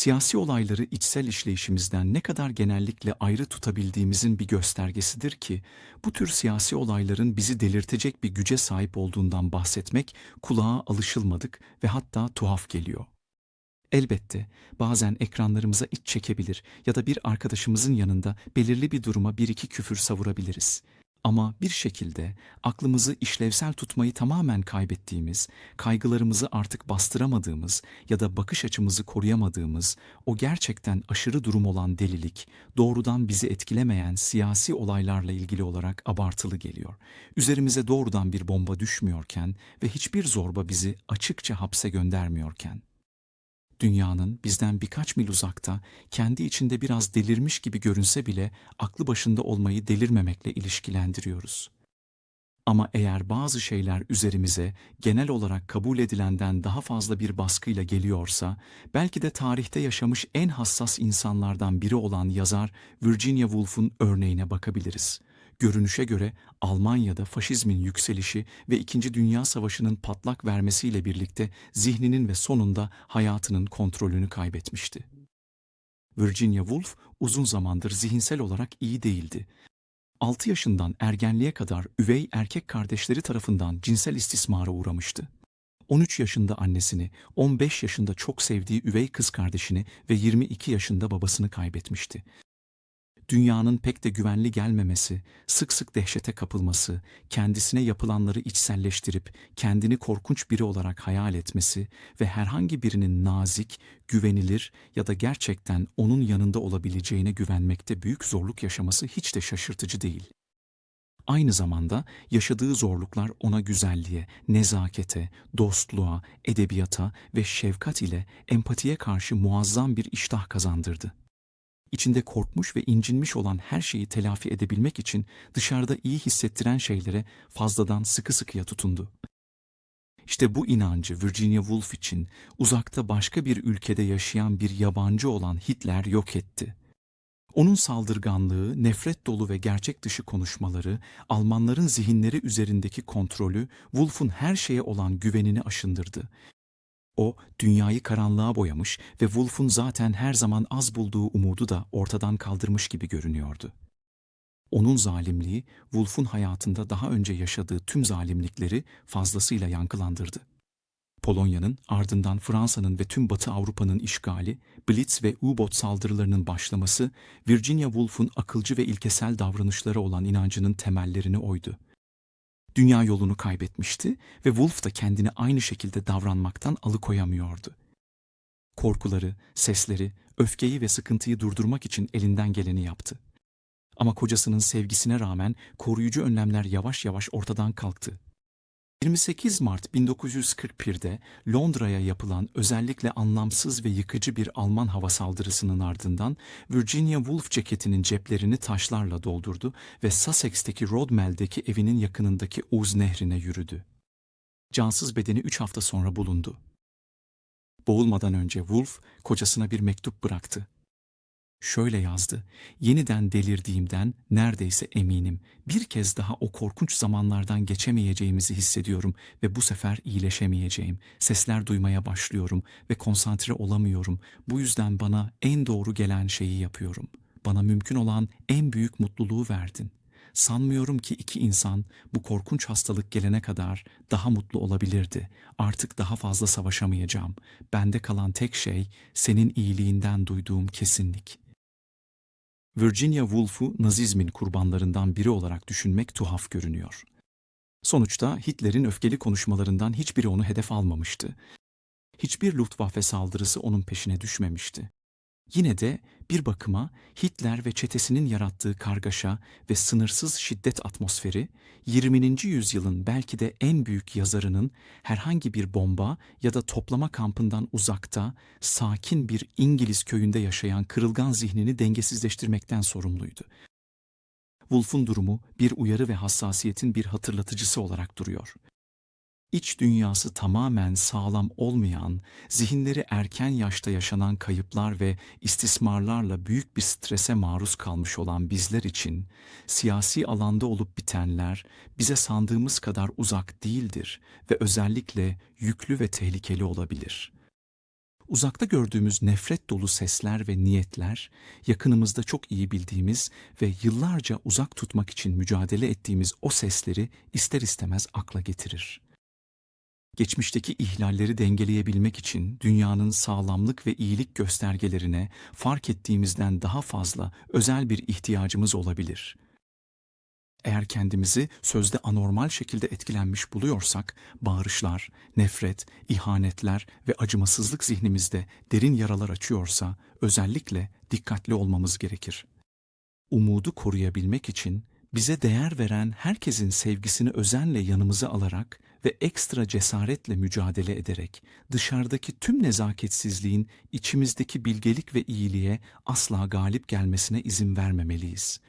siyasi olayları içsel işleyişimizden ne kadar genellikle ayrı tutabildiğimizin bir göstergesidir ki, bu tür siyasi olayların bizi delirtecek bir güce sahip olduğundan bahsetmek kulağa alışılmadık ve hatta tuhaf geliyor. Elbette bazen ekranlarımıza iç çekebilir ya da bir arkadaşımızın yanında belirli bir duruma bir iki küfür savurabiliriz. Ama bir şekilde aklımızı işlevsel tutmayı tamamen kaybettiğimiz, kaygılarımızı artık bastıramadığımız ya da bakış açımızı koruyamadığımız o gerçekten aşırı durum olan delilik, doğrudan bizi etkilemeyen siyasi olaylarla ilgili olarak abartılı geliyor. Üzerimize doğrudan bir bomba düşmüyorken ve hiçbir zorba bizi açıkça hapse göndermiyorken dünyanın bizden birkaç mil uzakta, kendi içinde biraz delirmiş gibi görünse bile aklı başında olmayı delirmemekle ilişkilendiriyoruz. Ama eğer bazı şeyler üzerimize genel olarak kabul edilenden daha fazla bir baskıyla geliyorsa, belki de tarihte yaşamış en hassas insanlardan biri olan yazar Virginia Woolf'un örneğine bakabiliriz görünüşe göre Almanya'da faşizmin yükselişi ve İkinci Dünya Savaşı'nın patlak vermesiyle birlikte zihninin ve sonunda hayatının kontrolünü kaybetmişti. Virginia Woolf uzun zamandır zihinsel olarak iyi değildi. 6 yaşından ergenliğe kadar üvey erkek kardeşleri tarafından cinsel istismara uğramıştı. 13 yaşında annesini, 15 yaşında çok sevdiği üvey kız kardeşini ve 22 yaşında babasını kaybetmişti dünyanın pek de güvenli gelmemesi, sık sık dehşete kapılması, kendisine yapılanları içselleştirip kendini korkunç biri olarak hayal etmesi ve herhangi birinin nazik, güvenilir ya da gerçekten onun yanında olabileceğine güvenmekte büyük zorluk yaşaması hiç de şaşırtıcı değil. Aynı zamanda yaşadığı zorluklar ona güzelliğe, nezakete, dostluğa, edebiyata ve şefkat ile empatiye karşı muazzam bir iştah kazandırdı içinde korkmuş ve incinmiş olan her şeyi telafi edebilmek için dışarıda iyi hissettiren şeylere fazladan sıkı sıkıya tutundu. İşte bu inancı Virginia Woolf için uzakta başka bir ülkede yaşayan bir yabancı olan Hitler yok etti. Onun saldırganlığı, nefret dolu ve gerçek dışı konuşmaları, Almanların zihinleri üzerindeki kontrolü, Wolf'un her şeye olan güvenini aşındırdı o, dünyayı karanlığa boyamış ve Wolf'un zaten her zaman az bulduğu umudu da ortadan kaldırmış gibi görünüyordu. Onun zalimliği, Wolf'un hayatında daha önce yaşadığı tüm zalimlikleri fazlasıyla yankılandırdı. Polonya'nın ardından Fransa'nın ve tüm Batı Avrupa'nın işgali, Blitz ve U-bot saldırılarının başlaması, Virginia Woolf'un akılcı ve ilkesel davranışları olan inancının temellerini oydu dünya yolunu kaybetmişti ve Wolf da kendini aynı şekilde davranmaktan alıkoyamıyordu. Korkuları, sesleri, öfkeyi ve sıkıntıyı durdurmak için elinden geleni yaptı. Ama kocasının sevgisine rağmen koruyucu önlemler yavaş yavaş ortadan kalktı 28 Mart 1941'de Londra'ya yapılan özellikle anlamsız ve yıkıcı bir Alman hava saldırısının ardından Virginia Woolf ceketinin ceplerini taşlarla doldurdu ve Sussex'teki Rodmel'deki evinin yakınındaki Uz nehrine yürüdü. Cansız bedeni üç hafta sonra bulundu. Boğulmadan önce Wolf kocasına bir mektup bıraktı. Şöyle yazdı, yeniden delirdiğimden neredeyse eminim. Bir kez daha o korkunç zamanlardan geçemeyeceğimizi hissediyorum ve bu sefer iyileşemeyeceğim. Sesler duymaya başlıyorum ve konsantre olamıyorum. Bu yüzden bana en doğru gelen şeyi yapıyorum. Bana mümkün olan en büyük mutluluğu verdin. Sanmıyorum ki iki insan bu korkunç hastalık gelene kadar daha mutlu olabilirdi. Artık daha fazla savaşamayacağım. Bende kalan tek şey senin iyiliğinden duyduğum kesinlik. Virginia Woolf'u Nazizmin kurbanlarından biri olarak düşünmek tuhaf görünüyor. Sonuçta Hitler'in öfkeli konuşmalarından hiçbiri onu hedef almamıştı. Hiçbir Luftwaffe saldırısı onun peşine düşmemişti. Yine de bir bakıma Hitler ve çetesinin yarattığı kargaşa ve sınırsız şiddet atmosferi 20. yüzyılın belki de en büyük yazarının herhangi bir bomba ya da toplama kampından uzakta sakin bir İngiliz köyünde yaşayan kırılgan zihnini dengesizleştirmekten sorumluydu. Wolf'un durumu bir uyarı ve hassasiyetin bir hatırlatıcısı olarak duruyor iç dünyası tamamen sağlam olmayan, zihinleri erken yaşta yaşanan kayıplar ve istismarlarla büyük bir strese maruz kalmış olan bizler için siyasi alanda olup bitenler bize sandığımız kadar uzak değildir ve özellikle yüklü ve tehlikeli olabilir. Uzakta gördüğümüz nefret dolu sesler ve niyetler, yakınımızda çok iyi bildiğimiz ve yıllarca uzak tutmak için mücadele ettiğimiz o sesleri ister istemez akla getirir. Geçmişteki ihlalleri dengeleyebilmek için dünyanın sağlamlık ve iyilik göstergelerine fark ettiğimizden daha fazla özel bir ihtiyacımız olabilir. Eğer kendimizi sözde anormal şekilde etkilenmiş buluyorsak, bağırışlar, nefret, ihanetler ve acımasızlık zihnimizde derin yaralar açıyorsa özellikle dikkatli olmamız gerekir. Umudu koruyabilmek için bize değer veren herkesin sevgisini özenle yanımıza alarak ve ekstra cesaretle mücadele ederek dışarıdaki tüm nezaketsizliğin içimizdeki bilgelik ve iyiliğe asla galip gelmesine izin vermemeliyiz.